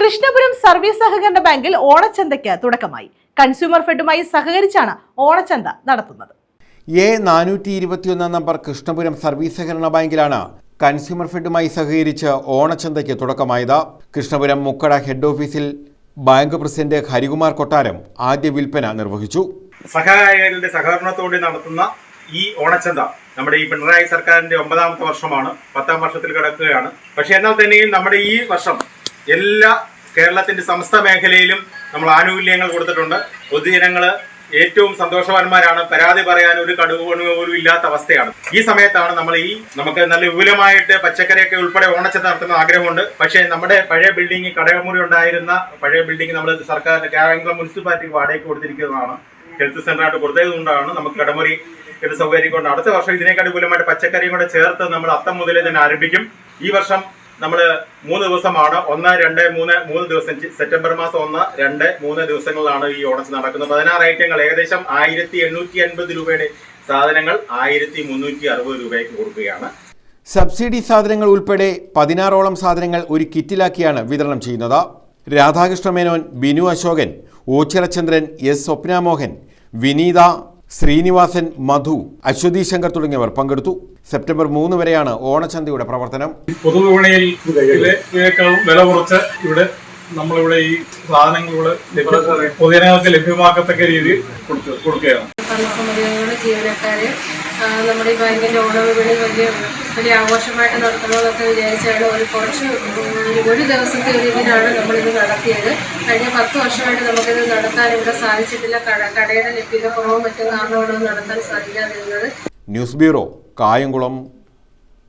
Krishnapuram service സഹകരണ ബാങ്കിൽ ഓണച്ചന്തയ്ക്ക് തുടക്കമായി. കൺസ്യൂമർ ഫെഡുമായി സഹകരിച്ചാണ് ഓണച്ചന്ത നടത്തുന്നത്. എ നാനൂറ്റി ഇരുപത്തിയൊന്നാം നമ്പർ കൃഷ്ണപുരം സർവീസ് സഹകരണ ബാങ്കിലാണ് കൺസ്യൂമർ ഫെഡുമായി സഹകരിച്ച് ഓണച്ചന്തയ്ക്ക് തുടക്കമായത്. കൃഷ്ണപുരം മുക്കട ഹെഡ് ഓഫീസിൽ ബാങ്ക് പ്രസിഡന്റ് ഹരികുമാർ കൊട്ടാരം ആദ്യ വിൽപ്പന നിർവഹിച്ചു. സഹകാരികളുടെ സഹകരണത്തോടെ നടത്തുന്ന ഈ ഓണച്ചന്ത നമ്മുടെ ഈ പിണറായി സർക്കാരിന്റെ ഒമ്പതാമത്തെ വർഷമാണ്. പത്താം വർഷത്തിൽ കിടക്കുകയാണ്. പക്ഷെ എന്നാൽ തന്നെയും നമ്മുടെ ഈ വർഷം എല്ലാ കേരളത്തിന്റെ സമസ്ത മേഖലയിലും നമ്മൾ ആനുകൂല്യങ്ങൾ കൊടുത്തിട്ടുണ്ട്. പൊതുജനങ്ങൾ ഏറ്റവും സന്തോഷവാന്മാരാണ്. പരാതി പറയാൻ ഒരു കടുകുപണി പോലും ഇല്ലാത്ത അവസ്ഥയാണ്. ഈ സമയത്താണ് നമ്മൾ ഈ നമുക്ക് നല്ല വിപുലമായിട്ട് പച്ചക്കറിയൊക്കെ ഉൾപ്പെടെ ഓണച്ചത്ത് നടത്തുന്ന ആഗ്രഹമുണ്ട്. പക്ഷേ നമ്മുടെ പഴയ ബിൽഡിംഗ് കടകമുറി ഉണ്ടായിരുന്ന പഴയ ബിൽഡിംഗ് നമ്മൾ സർക്കാരിന്റെ കേരള മുനിസിപ്പാലിറ്റിക്ക് വാടകയ്ക്ക് കൊടുത്തിരിക്കുന്നതാണ്. ഹെൽത്ത് സെന്ററായിട്ട് കൊടുത്തത് കൊണ്ടാണ് നമുക്ക് കടമുറി ഒരു സൗകര്യം കൊണ്ട് അടുത്ത വർഷം ഇതിനേക്കാൾ വിപുലമായിട്ട് പച്ചക്കറിയും കൂടെ ചേർത്ത് നമ്മൾ അത്തം മുതലേ തന്നെ ആരംഭിക്കും. ഈ വർഷം നമ്മൾ മൂന്ന് ദിവസമാണ്. ഒന്ന് രണ്ട് മൂന്ന് മൂന്ന് ദിവസം സെപ്റ്റംബർ മാസം ഒന്ന് രണ്ട് മൂന്ന് ദിവസങ്ങളിലാണ് ഈ ഓണസ് നടക്കുന്നത്. പതിനാറ് ഐറ്റങ്ങൾ ഏകദേശം ആയിരത്തി എണ്ണൂറ്റി അൻപത് രൂപയുടെ സാധനങ്ങൾ ആയിരത്തി മുന്നൂറ്റി അറുപത് രൂപയ്ക്ക് കൊടുക്കുകയാണ്. സബ്സിഡി സാധനങ്ങൾ ഉൾപ്പെടെ പതിനാറോളം സാധനങ്ങൾ ഒരു കിറ്റിലാക്കിയാണ് വിതരണം ചെയ്യുന്നത്. രാധാകൃഷ്ണ മേനോൻ ബിനു അശോകൻ ഓച്ചിറചന്ദ്രൻ എസ് സ്വപ്നമോഹൻ വിനീത ശ്രീനിവാസൻ മധു അശ്വതി ശങ്കർ തുടങ്ങിയവർ പങ്കെടുത്തു. സെപ്റ്റംബർ മൂന്ന് വരെയാണ് ഓണച്ചന്തയുടെ പ്രവർത്തനം. പൊതുവിപണിയിൽ വില കുറച്ച് ഇവിടെ നമ്മളിവിടെ ഈ സാധനങ്ങൾ പൊതുജനങ്ങൾക്ക് ലഭ്യമാക്കത്തക്ക രീതിയിൽ കൊടുക്കുകയാണ്. ഭരണസമിതികളുടെ ജീവനക്കാരെ നമ്മുടെ ഈ ബാങ്കിന്റെ ഓണവിപണി വലിയ വലിയ ആഘോഷമായിട്ട് നടത്തണമെന്നൊക്കെ വിചാരിച്ചാണ് ഒരു കുറച്ച് ഒരു ദിവസത്തെ ഒരു ഇതിനാണ് നമ്മളിത് നടത്തിയത്. കഴിഞ്ഞ പത്ത് വർഷമായിട്ട് നമുക്കിത് നടത്താൻ ഇവിടെ സാധിച്ചിട്ടില്ല. കട കടയുടെ ലഭ്യത കുറവും മറ്റും കാരണമാണ് നടത്താൻ സാധിക്കാതിരുന്നത്. News bureau Kayamkulam.